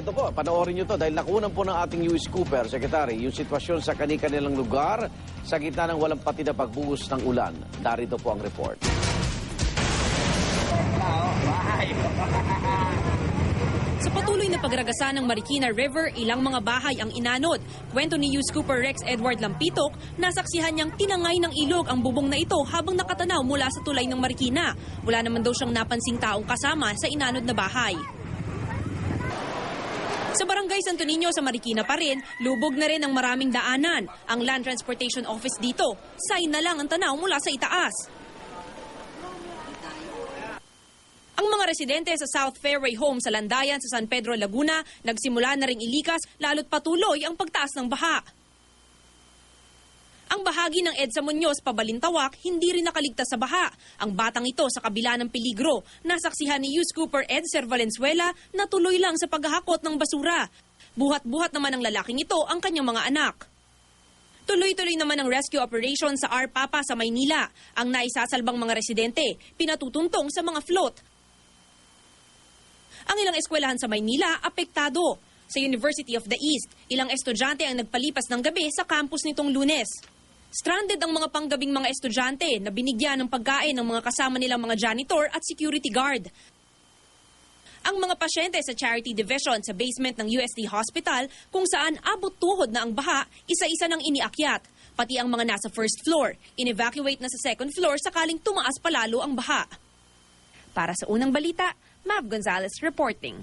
ito po, panoorin nyo to dahil nakunan po ng ating US Cooper, Secretary, yung sitwasyon sa kani-kanilang lugar sa gitna ng walang pati na pagbuhos ng ulan. Darito po ang report. Sa patuloy na pagragasa ng Marikina River, ilang mga bahay ang inanod. Kwento ni News Cooper Rex Edward Lampitok, nasaksihan niyang tinangay ng ilog ang bubong na ito habang nakatanaw mula sa tulay ng Marikina. Wala naman daw siyang napansing taong kasama sa inanod na bahay. Sa barangay Santo Niño sa Marikina pa rin, lubog na rin ang maraming daanan. Ang Land Transportation Office dito, sign na lang ang tanaw mula sa itaas. Ang mga residente sa South Fairway Home sa Landayan sa San Pedro, Laguna, nagsimula na ring ilikas lalo't patuloy ang pagtaas ng baha. Ang bahagi ng EDSA Muñoz pabalintawak hindi rin nakaligtas sa baha. Ang batang ito sa kabila ng peligro, nasaksihan ni Youth Cooper EDSA Valenzuela na tuloy lang sa paghahakot ng basura. Buhat-buhat naman ng lalaking ito ang kanyang mga anak. Tuloy-tuloy naman ang rescue operation sa Arpapa sa Maynila. Ang naisasalbang mga residente, pinatutuntong sa mga float. Ang ilang eskwelahan sa Maynila, apektado. Sa University of the East, ilang estudyante ang nagpalipas ng gabi sa campus nitong lunes. Stranded ang mga panggabing mga estudyante na binigyan ng pagkain ng mga kasama nilang mga janitor at security guard. Ang mga pasyente sa Charity Division sa basement ng UST Hospital kung saan abot tuhod na ang baha, isa-isa nang iniakyat. Pati ang mga nasa first floor, in-evacuate na sa second floor sakaling tumaas palalo ang baha. Para sa unang balita, Mav Gonzalez reporting.